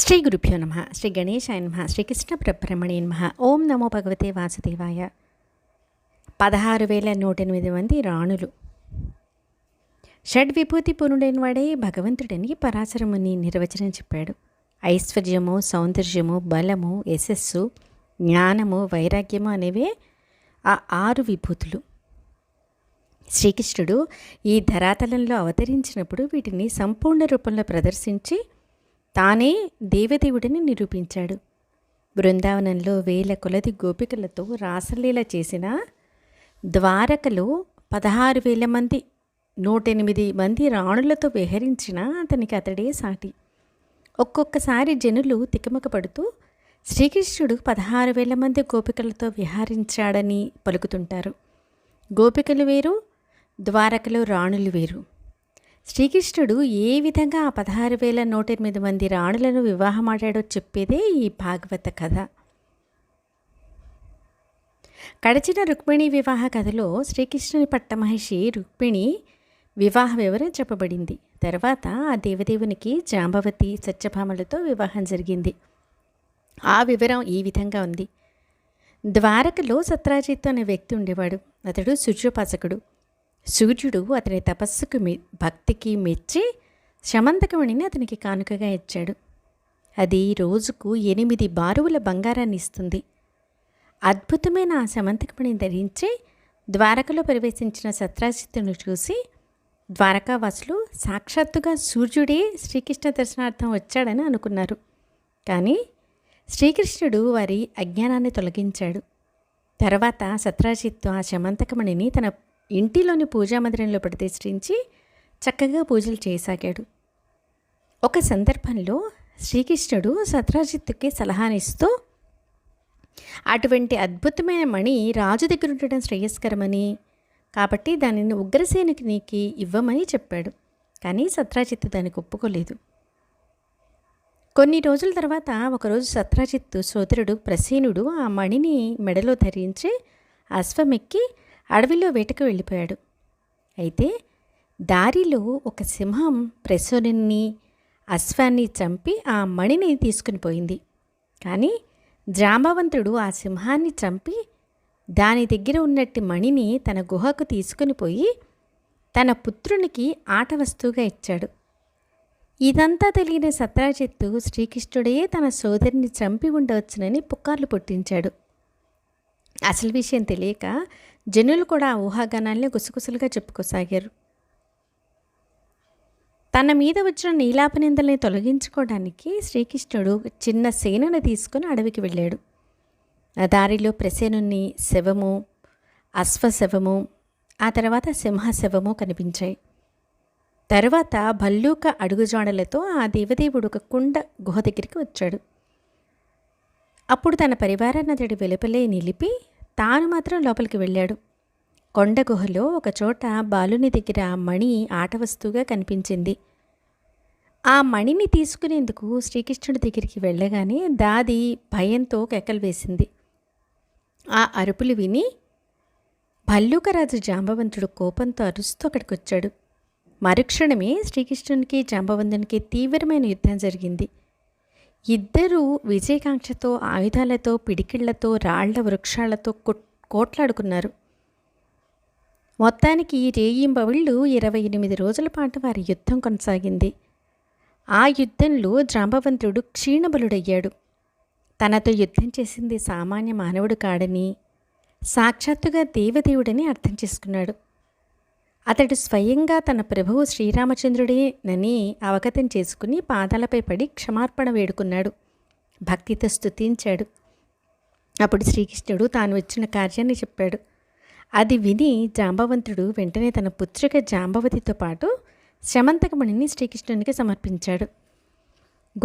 శ్రీ గురుభ్యో నమ శ్రీ గణేశాయ నమ శ్రీకృష్ణ బ్రహ్మణి నమ. ఓం నమో భగవతే వాసుదేవాయ. పదహారు వేల నూట ఎనిమిది మంది రాణులు. షడ్ విభూతి పూర్ణుడైన వాడే భగవంతుడని పరాశరముని నిర్వచనం చెప్పాడు. ఐశ్వర్యము సౌందర్యము బలము యశస్సు జ్ఞానము వైరాగ్యము అనేవే ఆ ఆరు విభూతులు. శ్రీకృష్ణుడు ఈ ధరాతలంలో అవతరించినప్పుడు వీటిని సంపూర్ణ రూపంలో ప్రదర్శించి తానే దేవదేవుడిని నిరూపించాడు. బృందావనంలో వేల కొలది గోపికలతో రాసలీల చేసిన ద్వారకలో పదహారు వేల మంది నూట ఎనిమిది మంది రాణులతో విహరించిన అతనికి అతడే సాటి. ఒక్కొక్కసారి జనులు తికమక పడుతూ శ్రీకృష్ణుడు పదహారు వేల మంది గోపికలతో విహరించాడని పలుకుతుంటారు. గోపికలు వేరు ద్వారకలో రాణులు వేరు. శ్రీకృష్ణుడు ఏ విధంగా ఆ పదహారు వేల నూట ఎనిమిది మంది రాణులను వివాహమాడాడో చెప్పేదే ఈ భాగవత కథ. కడచిన రుక్మిణి వివాహ కథలో శ్రీకృష్ణుని పట్టమహర్షి రుక్మిణి వివాహ వివరం చెప్పబడింది. తర్వాత ఆ దేవదేవునికి జాంబవతి సత్యభామలతో వివాహం జరిగింది. ఆ వివరం ఈ విధంగా ఉంది. ద్వారకలో సత్రాజిత్ అనే వ్యక్తి ఉండేవాడు. అతడు సుజోపాసకుడు సూర్యుడు అతని తపస్సుకు మె భక్తికి మెచ్చి శమంతకమణిని అతనికి కానుకగా ఇచ్చాడు. అది రోజుకు ఎనిమిది బారువుల బంగారాన్ని ఇస్తుంది. అద్భుతమైన ఆ శమంతకమణిని ధరించి ద్వారకలో ప్రవేశించిన సత్రాజిత్తును చూసి ద్వారకావాసులు సాక్షాత్తుగా సూర్యుడే శ్రీకృష్ణ దర్శనార్థం వచ్చాడని అనుకున్నారు. కానీ శ్రీకృష్ణుడు వారి అజ్ఞానాన్ని తొలగించాడు. తర్వాత సత్రాజిత్తు ఆ శమంతకమణిని తన ఇంటిలోని పూజామందిరంలో ప్రతిష్ఠించి చక్కగా పూజలు చేయసాగాడు ఒక సందర్భంలో శ్రీకృష్ణుడు సత్రాజిత్తుకి సలహానిస్తూ అటువంటి అద్భుతమైన మణి రాజు దగ్గర ఉండడం శ్రేయస్కరమని కాబట్టి దానిని ఉగ్రసేనికి నీకి ఇవ్వమని చెప్పాడు. కానీ సత్రాజిత్తు దానికి ఒప్పుకోలేదు. కొన్ని రోజుల తర్వాత ఒకరోజు సత్రాజిత్తు సోదరుడు ప్రసీనుడు ఆ మణిని మెడలో ధరించి అశ్వమెక్కి అడవిలో వేటకు వెళ్ళిపోయాడు. అయితే దారిలో ఒక సింహం ప్రసూనుని అశ్వాన్ని చంపి ఆ మణిని తీసుకుని పోయింది. కానీ జాంబవంతుడు ఆ సింహాన్ని చంపి దాని దగ్గర ఉన్నట్టు మణిని తన గుహకు తీసుకుని పోయి తన పుత్రునికి ఆట వస్తువుగా ఇచ్చాడు. ఇదంతా తెలియని సత్రాజిత్తు శ్రీకృష్ణుడే తన సోదరిని చంపి ఉండవచ్చునని పుకార్లు పుట్టించాడు. అసలు విషయం తెలియక జనులు కూడా ఆ ఊహాగానాల్ని గుసగుసలుగా చెప్పుకోసాగారు. తన మీద వచ్చిన నీలాపనిందల్ని తొలగించుకోవడానికి శ్రీకృష్ణుడు చిన్న సేనను తీసుకుని అడవికి వెళ్ళాడు. ఆ దారిలో ప్రసేనుని శవము అశ్వశవము ఆ తర్వాత సింహశవము కనిపించాయి. తర్వాత భల్లూక అడుగుజాడలతో ఆ దేవదేవుడు ఒక కుండ గుహ దగ్గరికి వచ్చాడు. అప్పుడు తన పరివారాన్ని అతడి వెలుపలే నిలిపి తాను మాత్రం లోపలికి వెళ్ళాడు. కొండ గుహలో ఒక చోట బాలుని దగ్గర మణి ఆట వస్తువుగా కనిపించింది. ఆ మణిని తీసుకునేందుకు శ్రీకృష్ణుడి దగ్గరికి వెళ్ళగానే దాది భయంతో కేకలు వేసింది. ఆ అరుపులు విని భల్లూకరాజు జాంబవంతుడు కోపంతో అరుస్తూ అక్కడికి వచ్చాడు మరుక్షణమే శ్రీకృష్ణునికి జాంబవంతునికి తీవ్రమైన యుద్ధం జరిగింది. ఇద్దరూ విజయకాంక్షతో ఆయుధాలతో పిడికిళ్ళతో రాళ్ళ వృక్షాలతో కోట్లాడుకున్నారు. మొత్తానికి రేయింబవిళ్ళు ఇరవై ఎనిమిది రోజుల పాటు వారి యుద్ధం కొనసాగింది. ఆ యుద్ధంలో జాంబవంతుడు క్షీణబలుడయ్యాడు. తనతో యుద్ధం చేసింది సామాన్య మానవుడు కాడని సాక్షాత్తుగా దేవదేవుడని అర్థం చేసుకున్నాడు. అతడు స్వయంగా తన ప్రభువు శ్రీరామచంద్రుడేనని అవగతం చేసుకుని పాదాలపై పడి క్షమార్పణ వేడుకున్నాడు. భక్తితో స్తుతించాడు. అప్పుడు శ్రీకృష్ణుడు తాను వచ్చిన కార్యాన్ని చెప్పాడు. అది విని జాంబవంతుడు వెంటనే తన పుత్రిక జాంబవతితో పాటు శమంతకమణిని శ్రీకృష్ణునికి సమర్పించాడు.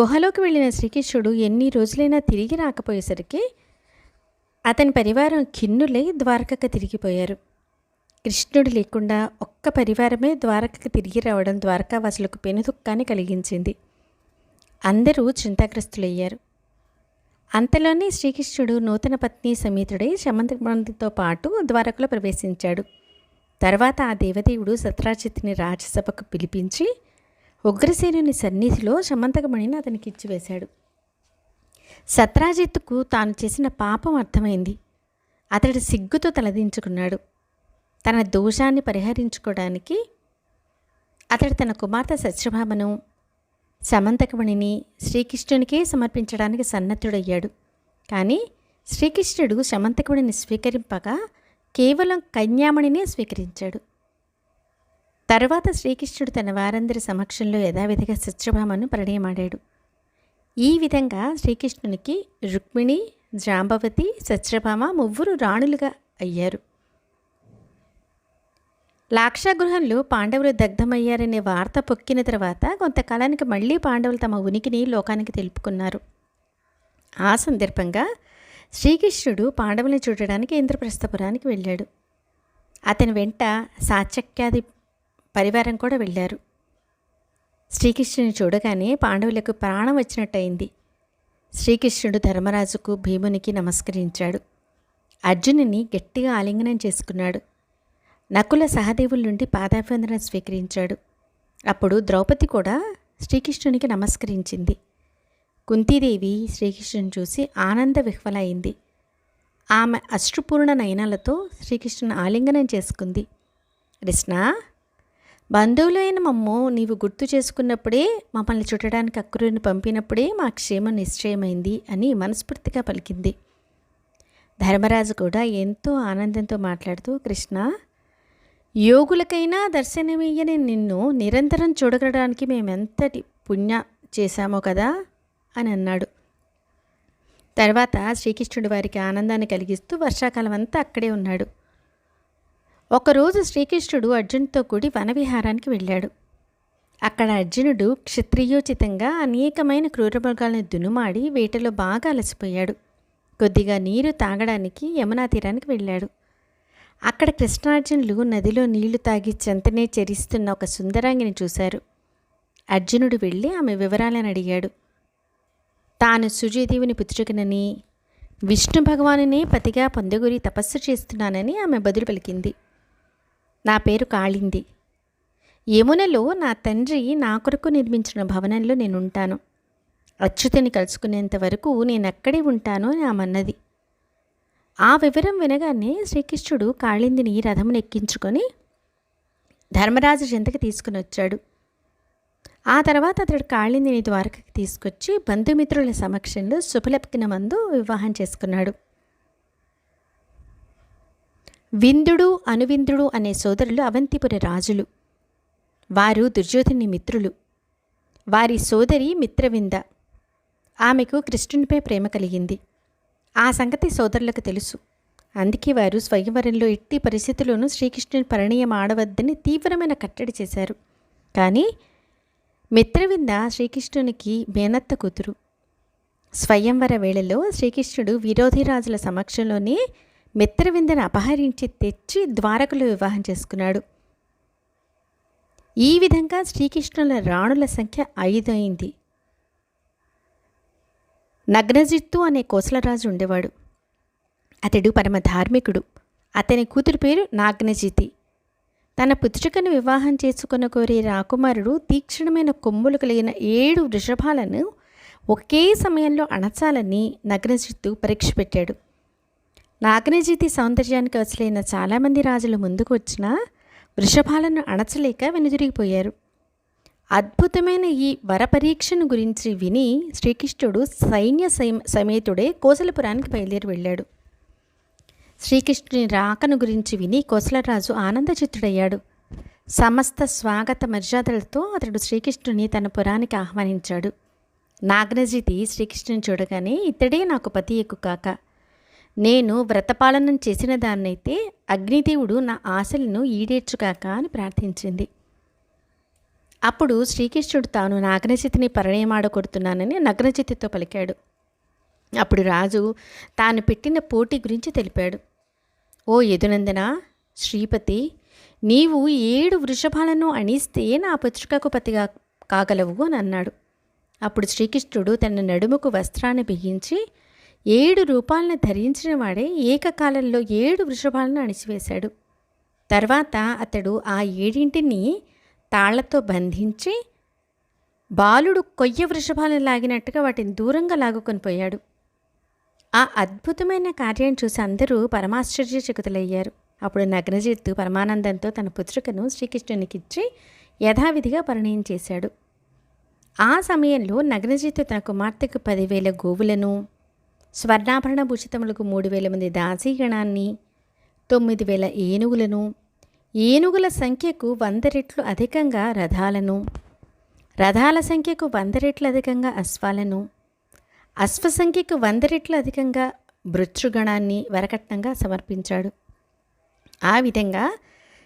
గుహలోకి వెళ్ళిన శ్రీకృష్ణుడు ఎన్ని రోజులైనా తిరిగి రాకపోయేసరికి అతని పరివారం ఖిన్నులై ద్వారకకు తిరిగిపోయారు. కృష్ణుడు లేకుండా ఒక్క పరివారమే ద్వారకకు తిరిగి రావడం ద్వారకావాసులకు పెనుదుఃఖాన్ని కలిగించింది. అందరూ చింతాగ్రస్తులయ్యారు. అంతలోనే శ్రీకృష్ణుడు నూతన పత్ని సమేతుడై శమంతమందితో పాటు ద్వారకలో ప్రవేశించాడు. తర్వాత ఆ దేవదేవుడు సత్రాజిత్ని రాజసభకు పిలిపించి ఉగ్రసేనుని సన్నిధిలో శమంతకమణిని అతనికి ఇచ్చివేశాడు. సత్రాజిత్తుకు తాను చేసిన పాపం అర్థమైంది. అతడు సిగ్గుతో తలదించుకున్నాడు. తన దోషాన్ని పరిహరించుకోవడానికి అతడు తన కుమార్తె సత్యభామను సమంతకమణిని శ్రీకృష్ణునికే సమర్పించడానికి సన్నద్ధుడయ్యాడు. కానీ శ్రీకృష్ణుడు సమంతకుడిని స్వీకరింపక కేవలం కన్యామణినే స్వీకరించాడు. తర్వాత శ్రీకృష్ణుడు తన వారందరి సమక్షంలో యథావిధిగా సత్యభామను ప్రణయమాడాడు. ఈ విధంగా శ్రీకృష్ణునికి రుక్మిణి జాంబవతి సత్యభామ ముగ్గురు రాణులుగా అయ్యారు. లాక్షాగృహంలో పాండవులు దగ్ధమయ్యారనే వార్త పొక్కిన తర్వాత కొంతకాలానికి మళ్ళీ పాండవులు తమ ఉనికిని లోకానికి తెలుపుకున్నారు. ఆ సందర్భంగా శ్రీకృష్ణుడు పాండవుల్ని చూడడానికి ఇంద్రప్రస్థపురానికి వెళ్ళాడు. అతని వెంట సాచక్యాది పరివారం కూడా వెళ్ళారు. శ్రీకృష్ణుని చూడగానే పాండవులకు ప్రాణం వచ్చినట్టయింది. శ్రీకృష్ణుడు ధర్మరాజుకు భీమునికి నమస్కరించాడు. అర్జునుని గట్టిగా ఆలింగనం చేసుకున్నాడు. నకుల సహదేవుల నుండి పాదాభివందన స్వీకరించాడు. అప్పుడు ద్రౌపది కూడా శ్రీకృష్ణునికి నమస్కరించింది. కుంతీదేవి శ్రీకృష్ణుని చూసి ఆనంద విహ్వలైంది. ఆమె అశ్రుపూర్ణ నయనాలతో శ్రీకృష్ణుని ఆలింగనం చేసుకుంది. కృష్ణ బంధువులైన మమ్ము నీవు గుర్తు చేసుకున్నప్పుడే మమ్మల్ని చుట్టడానికి అక్రూరిని పంపినప్పుడే మా క్షేమం నిశ్చయమైంది అని మనస్ఫూర్తిగా పలికింది. ధర్మరాజు కూడా ఎంతో ఆనందంతో మాట్లాడుతూ కృష్ణ యోగులకైనా దర్శనమియ్యని నిన్ను నిరంతరం చూడగడానికి మేమెంతటి పుణ్య చేశామో కదా అని అన్నాడు. తర్వాత శ్రీకృష్ణుడి వారికి ఆనందాన్ని కలిగిస్తూ వర్షాకాలం అంతా అక్కడే ఉన్నాడు. ఒకరోజు శ్రీకృష్ణుడు అర్జున్తో కూడి వనవిహారానికి వెళ్ళాడు. అక్కడ అర్జునుడు క్షత్రియోచితంగా అనేకమైన క్రూరమృగాలను దునుమాడి వేటలో బాగా అలసిపోయాడు. కొద్దిగా నీరు తాగడానికి యమునా తీరానికి వెళ్ళాడు. అక్కడ కృష్ణార్జునులు నదిలో నీళ్ళు తాగి చెంతనే చెరిస్తున్న ఒక సుందరాంగిని చూశారు. అర్జునుడు వెళ్ళి ఆమె వివరాలను అడిగాడు. తాను సూర్యదేవుని పుత్రికనని విష్ణు భగవానునే పతిగా పొందగురి తపస్సు చేస్తున్నానని ఆమె బదులు పలికింది. నా పేరు కాళింది. యమునలో నా తండ్రి నా కొరకు నిర్మించిన భవనంలో నేను ఉంటాను కలుసుకునేంత వరకు నేను అక్కడే ఉంటాను అని ఆమన్నది ఆ వివరం వినగానే శ్రీకృష్ణుడు కాళిందిని రథమును ఎక్కించుకొని ధర్మరాజు చెంతకి తీసుకుని వచ్చాడు. ఆ తర్వాత అతడు కాళిందిని ద్వారకకి తీసుకొచ్చి బంధుమిత్రుల సమక్షంలో శుభలప్కిన మందు వివాహం చేసుకున్నాడు. విందుడు అనువిందుడు అనే సోదరులు అవంతిపుర రాజులు. వారు దుర్యోధని మిత్రులు. వారి సోదరి మిత్రవింద. ఆమెకు కృష్ణునిపై ప్రేమ కలిగింది. ఆ సంగతి సోదరులకు తెలుసు. అందుకే వారు స్వయంవరంలో ఎట్టి పరిస్థితుల్లోనూ శ్రీకృష్ణుని పరిణయం ఆడవద్దని తీవ్రమైన కట్టడి చేశారు. కానీ మిత్రవింద శ్రీకృష్ణునికి మేనత్త కూతురు. స్వయంవర వేళలో శ్రీకృష్ణుడు విరోధిరాజుల సమక్షంలోనే మిత్రవిందను అపహరించి తెచ్చి ద్వారకలో వివాహం చేసుకున్నాడు. ఈ విధంగా శ్రీకృష్ణుల రాణుల సంఖ్య ఐదు అయింది నగ్నజిత్తు అనే కోసలరాజు ఉండేవాడు. అతడు పరమ ధార్మికుడు అతని కూతురు పేరు నాగ్నజితి. తన పుత్రికను వివాహం చేసుకున్న కోరే రాకుమారుడు తీక్షణమైన కొమ్ములు కలిగిన ఏడు వృషభాలను ఒకే సమయంలో అణచాలని నగ్నజిత్తు పరీక్ష పెట్టాడు. నాగ్నజితి సౌందర్యానికి వసలైన చాలామంది రాజులు ముందుకు వచ్చినా వృషభాలను అణచలేక వెనుదిరిగిపోయారు. అద్భుతమైన ఈ వరపరీక్షను గురించి విని శ్రీకృష్ణుడు సైన్య సమేతుడే కోసలపురానికి బయలుదేరి వెళ్ళాడు. శ్రీకృష్ణుని రాకను గురించి విని కోసలరాజు ఆనందచిత్తుడయ్యాడు. సమస్త స్వాగత మర్యాదలతో అతడు శ్రీకృష్ణుని తన పురానికి ఆహ్వానించాడు. నాగనజితి శ్రీకృష్ణుని చూడగానే ఇతడే నాకు పతి ఎక్కు కాక. నేను వ్రతపాలనం చేసిన దాన్నైతే అగ్నిదేవుడు నా ఆశలను ఈడేర్చుకాక అని ప్రార్థించింది. అప్పుడు శ్రీకృష్ణుడు తాను నాగనచితిని పరిణయమాడకొడుతున్నానని నగ్నచితితో పలికాడు. అప్పుడు రాజు తాను పెట్టిన పోటీ గురించి తెలిపాడు. ఓ యదునందన శ్రీపతి నీవు ఏడు వృషభాలను అణిస్తే నా పుత్రికకు పతిగా కాగలవు అని అన్నాడు. అప్పుడు శ్రీకృష్ణుడు తన నడుముకు వస్త్రాన్ని బిగించి ఏడు రూపాలను ధరించిన వాడే ఏకకాలంలో ఏడు వృషభాలను అణిచివేశాడు. తర్వాత అతడు ఆ ఏడింటిని తాళ్ళతో బంధించి బాలుడు కొయ్య వృషభాలను లాగినట్టుగా వాటిని దూరంగా లాగుకొని పోయాడు. ఆ అద్భుతమైన కార్యాన్ని చూసి అందరూ పరమాశ్చర్యచకితులయ్యారు అప్పుడు నగ్నజిత్తు పరమానందంతో తన పుత్రికను శ్రీకృష్ణునికిచ్చి యథావిధిగా పరిణయం చేశాడు. ఆ సమయంలో నగ్నజిత్తు తన కుమార్తెకు పదివేల గోవులను స్వర్ణాభరణ భూషితములకు మూడు వేల మంది దాసీగణాన్ని తొమ్మిది వేల ఏనుగులను ఏనుగుల సంఖ్యకు వంద రెట్లు అధికంగా రథాలను. రథాల సంఖ్యకు వంద రెట్లు అధికంగా అశ్వాలను. అశ్వ సంఖ్యకు వంద రెట్లు అధికంగా భృతృగణాన్ని వరకట్నంగా సమర్పించాడు. ఆ విధంగా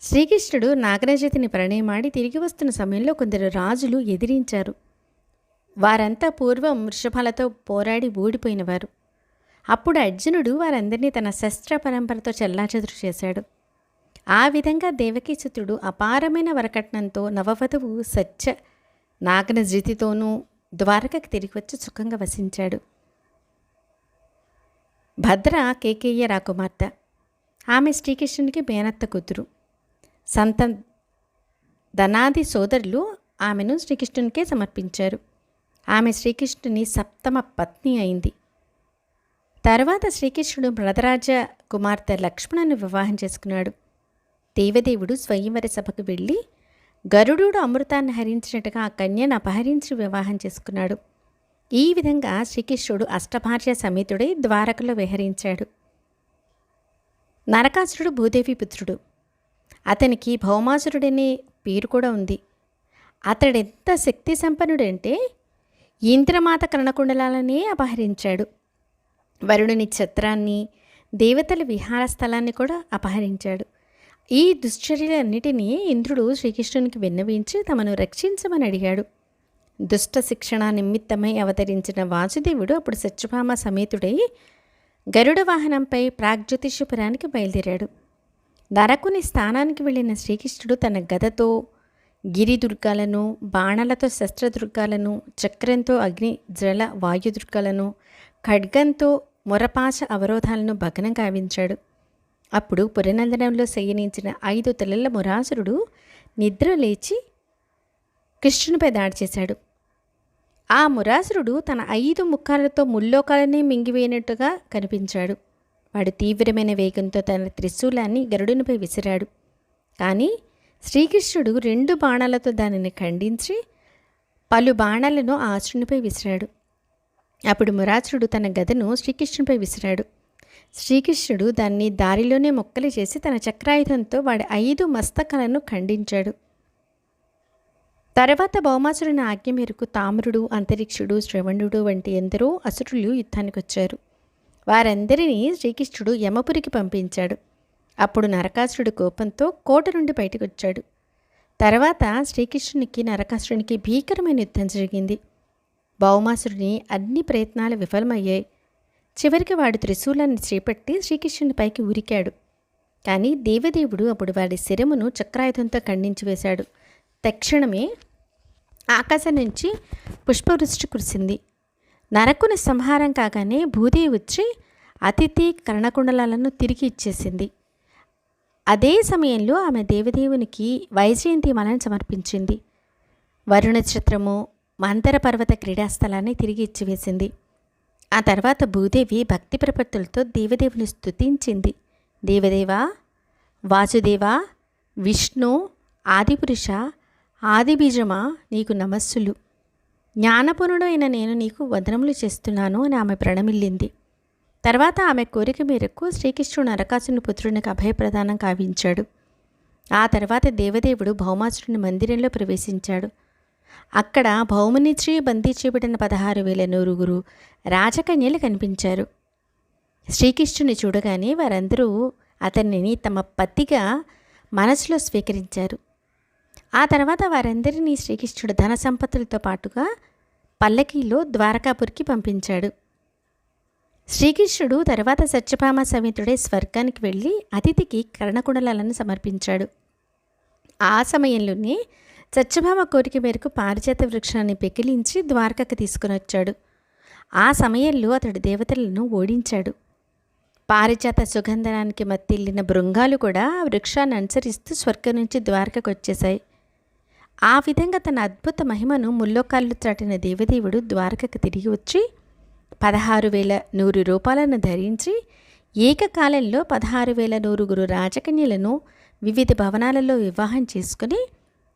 శ్రీకృష్ణుడు నాగరాజతిని ప్రణయమాడి తిరిగి వస్తున్న సమయంలో కొందరు రాజులు ఎదిరించారు. వారంతా పూర్వం వృషభాలతో పోరాడి ఓడిపోయినవారు అప్పుడు అర్జునుడు వారందరినీ తన శస్త్ర పరంపరతో చెల్లాచెదురు చేశాడు. ఆ విధంగా దేవకీసుతుడు అపారమైన వరకట్నంతో నవవధువు సత్య నాగన ధృతితోనూ ద్వారకకు తిరిగి వచ్చి సుఖంగా వసించాడు. భద్ర కేకేయ రాకుమార్తె. ఆమె శ్రీకృష్ణునికి బేనత్త కూతురు. సంత ధనాది సోదరులు ఆమెను శ్రీకృష్ణునికే సమర్పించారు. ఆమె శ్రీకృష్ణుని సప్తమ పత్ని అయింది. తర్వాత శ్రీకృష్ణుడు మృదరాజ కుమార్తె లక్ష్మణను వివాహం చేసుకున్నాడు. దేవదేవుడు స్వయంవర సభకు వెళ్ళి గరుడు అమృతాన్ని హరించినట్టుగా ఆ కన్యను అపహరించి వివాహం చేసుకున్నాడు. ఈ విధంగా శ్రీకృష్ణుడు అష్టభార్య సమేతుడై ద్వారకలో విహరించాడు. నరకాసురుడు భూదేవి పుత్రుడు. అతనికి భౌమాసురుడనే పేరు కూడా ఉంది. అతడెంత శక్తి సంపన్నుడంటే ఇంద్రమాత కర్ణకుండలాలనే అపహరించాడు. వరుణుని ఛత్రాన్ని దేవతల విహార స్థలాన్ని కూడా అపహరించాడు. ఈ దుశ్చర్యలన్నిటినీ ఇంద్రుడు శ్రీకృష్ణునికి విన్నవించి తమను రక్షించమని అడిగాడు. దుష్ట శిక్షణ నిమిత్తమై అవతరించిన వాసుదేవుడు అప్పుడు సత్యభామ సమేతుడై గరుడ వాహనంపై ప్రాగ్జ్యోతిషపురానికి బయలుదేరాడు. నరకుని స్థానానికి వెళ్ళిన శ్రీకృష్ణుడు తన గదతో గిరిదుర్గాలను బాణాలతో శస్త్రదుర్గాలను చక్రంతో అగ్ని జల వాయుదుర్గాలను ఖడ్గంతో మొరపాశ అవరోధాలను భగ్నం గావించాడు. అప్పుడు పురనందనంలో శయనించిన ఐదు తలల మురాసురుడు నిద్ర లేచి కృష్ణునిపై దాడి చేశాడు. ఆ మురాసురుడు తన ఐదు ముఖాలతో ముల్లోకాలనే మింగివేయనట్టుగా కనిపించాడు. వాడు తీవ్రమైన వేగంతో తన త్రిశూలాన్ని గరుడునిపై విసిరాడు. కానీ శ్రీకృష్ణుడు రెండు బాణాలతో దానిని ఖండించి పలు బాణాలను ఆ విసిరాడు. అప్పుడు మురాసురుడు తన గదను శ్రీకృష్ణునిపై విసిరాడు. శ్రీకృష్ణుడు దాన్ని దారిలోనే మొక్కలు చేసి తన చక్రాయుధంతో వాడి ఐదు మస్తకాలను ఖండించాడు. తర్వాత భౌమాసురుని ఆజ్ఞ మేరకు తామరుడు అంతరిక్షుడు శ్రవణుడు వంటి ఎందరో అసురులు యుద్ధానికి వచ్చారు. వారందరినీ శ్రీకృష్ణుడు యమపురికి పంపించాడు. అప్పుడు నరకాసురుడు కోపంతో కోట నుండి బయటకు వచ్చాడు. తర్వాత శ్రీకృష్ణునికి నరకాసురునికి భీకరమైన యుద్ధం జరిగింది. భౌమాసురుని అన్ని ప్రయత్నాలు విఫలమయ్యాయి. చివరికి వాడు త్రిశూలాన్ని చేపట్టి శ్రీకృష్ణుని పైకి ఉరికాడు. కానీ దేవదేవుడు అప్పుడు వాడి శిరమును చక్రాయుధంతో ఖండించి వేశాడు. తక్షణమే ఆకాశం నుంచి పుష్పవృష్టి కురిసింది. నరకుని సంహారం కాగానే భూదేవి వచ్చి అతిథి కర్ణకుండలాలను తిరిగి ఇచ్చేసింది. అదే సమయంలో ఆమె దేవదేవునికి వైజయంతి మలను సమర్పించింది. వరుణ చిత్రము మంతర పర్వత క్రీడాస్థలాన్ని తిరిగి ఇచ్చివేసింది. ఆ తర్వాత భూదేవి భక్తి ప్రపత్తులతో దేవదేవుని స్థుతించింది దేవదేవా వాసుదేవా విష్ణు ఆదిపురుష ఆదిబీజమా నీకు నమస్సులు. జ్ఞానపూర్ణుడైన నేను నీకు వదనములు చేస్తున్నాను అని ఆమె ప్రణమిల్లింది. తర్వాత ఆమె కోరిక మేరకు శ్రీకృష్ణుడు నరకాసుని పుత్రునికి అభయప్రదానం కావించాడు. ఆ తర్వాత దేవదేవుడు భౌమాసురుని మందిరంలో ప్రవేశించాడు. అక్కడ భౌమనిచ్చి బందీ చేయబడిన పదహారు వేల నూరుగురు రాజకన్యలు కనిపించారు. శ్రీకృష్ణుని చూడగానే వారందరూ అతనిని తమ పతిగా మనసులో స్వీకరించారు. ఆ తర్వాత వారందరినీ శ్రీకృష్ణుడు ధన సంపత్తులతో పాటుగా పల్లకీలో ద్వారకాపురికి పంపించాడు. శ్రీకృష్ణుడు తర్వాత సత్యభామ సమేతుడే స్వర్గానికి వెళ్ళి అతిథికి కర్ణకుండలాలను సమర్పించాడు. ఆ సమయంలోనే సత్యభామ కోరిక మేరకు పారిజాత వృక్షాన్ని పెకిలించి ద్వారకకు తీసుకుని వచ్చాడు. ఆ సమయంలో అతడు దేవతలను ఓడించాడు. పారిజాత సుగంధనానికి మత్తిల్లిన బృంగాలు కూడా ఆ వృక్షాన్ని అనుసరిస్తూ స్వర్గం నుంచి ద్వారకకు వచ్చేశాయి. ఆ విధంగా తన అద్భుత మహిమను ముల్లోకాళ్ళు చాటిన దేవదేవుడు ద్వారకకు తిరిగి వచ్చి పదహారు వేల నూరు రూపాయలను ధరించి ఏకకాలంలో పదహారు వేల నూరుగురు రాజకన్యలను వివిధ భవనాలలో వివాహం చేసుకుని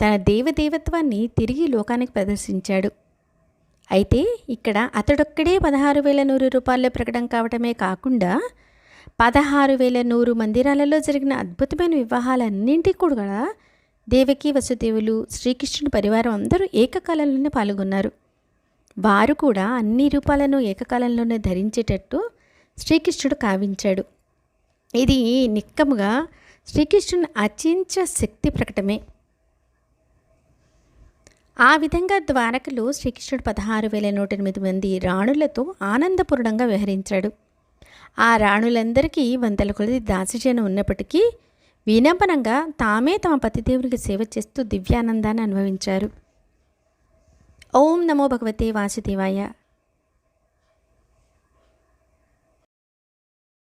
తన దేవదేవత్వాన్ని తిరిగి లోకానికి ప్రదర్శించాడు. అయితే ఇక్కడ అతడొక్కడే పదహారు వేల నూరు రూపాయల ప్రకటన కావటమే కాకుండా పదహారు వేల నూరు మందిరాలలో జరిగిన అద్భుతమైన వివాహాలన్నింటి కూడా దేవకి వసుదేవులు శ్రీకృష్ణుని పరివారం అందరూ ఏకకాలంలోనే పాల్గొన్నారు. వారు కూడా అన్ని రూపాలను ఏకకాలంలోనే ధరించేటట్టు శ్రీకృష్ణుడు కావించాడు. ఇది నిక్కముగా శ్రీకృష్ణుని అచించ శక్తి ప్రకటమే. ఆ విధంగా ద్వారకలో శ్రీకృష్ణుడు పదహారు వేల నూట ఎనిమిది మంది రాణులతో ఆనందపూర్ణంగా వ్యవహరించాడు. ఆ రాణులందరికీ వందల కొలది దాసజనం ఉన్నప్పటికీ వినపనంగా తామే తమ పతిదేవునికి సేవ చేస్తూ దివ్యానందాన్ని అనుభవించారు. ఓం నమో భగవతే వాసుదేవాయ.